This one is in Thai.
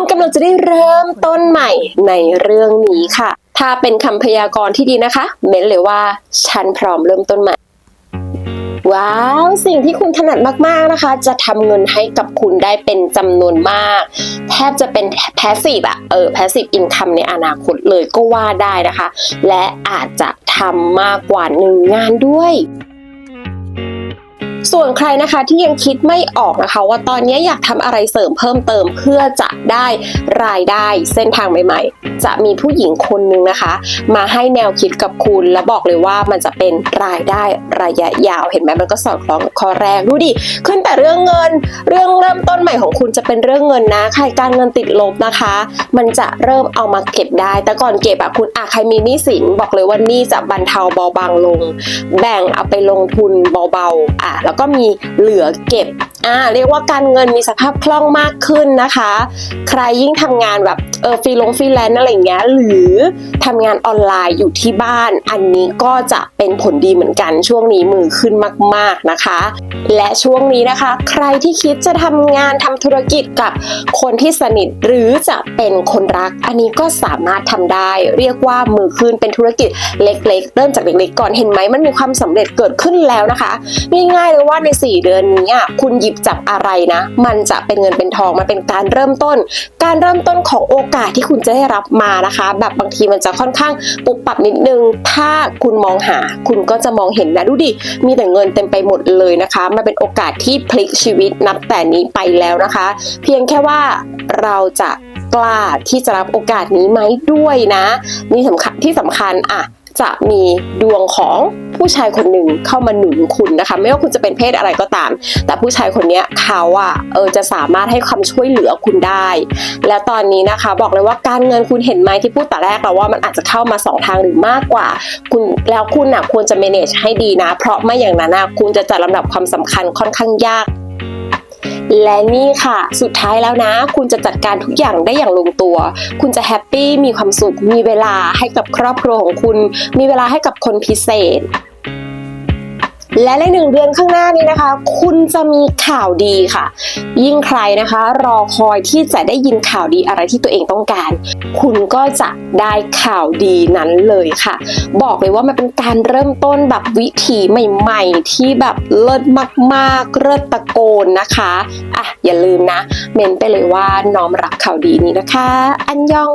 คุณกำลังจะได้เริ่มต้นใหม่ในเรื่องนี้ค่ะ ถ้าเป็นคำพยากรณ์ที่ดีนะคะ เม้นเลยว่า ฉันพร้อมเริ่มต้นใหม่ ว้าว สิ่งที่คุณถนัดมากๆนะคะ จะทำเงินให้กับคุณได้เป็นจำนวนมาก แทบจะเป็นแพสซีฟอะเออแพสซีฟอินคัมในอนาคตเลยก็ว่าได้นะคะ และอาจจะทำมากกว่าหนึ่งงานด้วย ส่วนใครนะคะที่ยังคิดไม่ออกนะคะ ว่าตอนนี้อยากทำอะไรเสริมเพิ่มเติมเพื่อจะได้รายได้เส้นทางใหม่ๆ จะมีผู้หญิงคนนึงนะคะ มาให้แนวคิดกับคุณและบอกเลยว่ามันจะเป็นรายได้ระยะยาวเห็นไหมมันก็สอดคล้องข้อแรกดูดิขึ้นแต่เรื่องเงิน เรื่องเริ่มต้นใหม่ของคุณจะเป็นเรื่องเงินนะใครการเงินติดลบนะคะ มันจะเริ่มเอามาเก็บได้ แต่ก่อนเก็บอะคุณอะใครมีหนี้สินบอกเลยว่าหนี้จะบรรเทาเบาบางลง แบ่งเอาไปลงทุนเบาๆอะแล้วก็มีเหลือเก็บอ่าเรียกว่าการเงินมีสภาพคล่องมากขึ้นนะคะ ใครยิ่งทำงานแบบเออฟรีลงฟรีแลนซ์อะไรอย่างเงี้ยหรือทำงานออนไลน์อยู่ที่บ้าน อันนี้ก็จะเป็นผลดีเหมือนกันช่วงนี้มือขึ้นมาก ๆนะคะ และช่วงนี้นะคะ ใครที่คิดจะทำงานทำธุรกิจกับคนที่สนิทหรือจะเป็นคนรัก อันนี้ก็สามารถทำได้ เรียกว่ามือขึ้นเป็นธุรกิจเล็ก ๆ เริ่มจากเล็กๆก่อนเห็นไหมมันมีความสำเร็จเกิดขึ้นแล้วนะคะง่ายๆเลยว่าใน 4 เดือนนี้อะคุณหยิบจับอะไรนะ มันจะเป็นเงินเป็นทองมันเป็นการเริ่มต้น การเริ่มต้นของโอกาสที่คุณจะได้รับมานะคะ แบบบางทีมันจะค่อนข้างปุบปับนิดนึง ถ้าคุณมองหา คุณก็จะมองเห็นนะดูดิมีแต่เงินเต็มไปหมดเลยนะคะมันเป็นโอกาสที่พลิกชีวิตนับแต่นี้ไปแล้วนะคะ เพียงแค่ว่าเราจะกล้าที่จะรับโอกาสนี้ไหมด้วยนะนี่สำคัญที่สำคัญอะ จะมีดวงของผู้ชายคนหนึ่งเข้ามาหนุนคุณนะคะ ไม่ว่าคุณจะเป็นเพศอะไรก็ตาม แต่ผู้ชายคนนี้เขาอะเออจะสามารถให้ความช่วยเหลือคุณได้ แล้วตอนนี้นะคะบอกเลยว่าการเงินคุณเห็นไหมที่พูดแต่แรกเราว่ามันอาจจะเข้ามาสองทางหรือมากกว่า คุณแล้วคุณน่ะควรจะ manage ให้ดีนะ เพราะไม่อย่างนั้นนะคุณจะจัดลำดับความสำคัญค่อนข้างยาก และนี่ค่ะ สุดท้ายแล้วนะ คุณจะจัดการทุกอย่างได้อย่างลงตัว คุณจะแฮปปี้มีความสุข มีเวลาให้กับครอบครัวของคุณ มีเวลาให้กับคนพิเศษ และในหนึ่งเดือนข้างหน้านี้นะคะ คุณจะมีข่าวดีค่ะ ยิ่งใครนะคะ รอคอยที่จะได้ยินข่าวดีอะไรที่ตัวเองต้องการ คุณก็จะได้ข่าวดีนั้นเลยค่ะ บอกเลยว่ามันเป็นการเริ่มต้นแบบวิถีใหม่ๆ ที่แบบเลิศมากๆเลิศตะโกนนะคะอะอย่าลืมนะ เมนไปเลยว่าน้อมรับข่าวดีนี้นะคะ อันยอง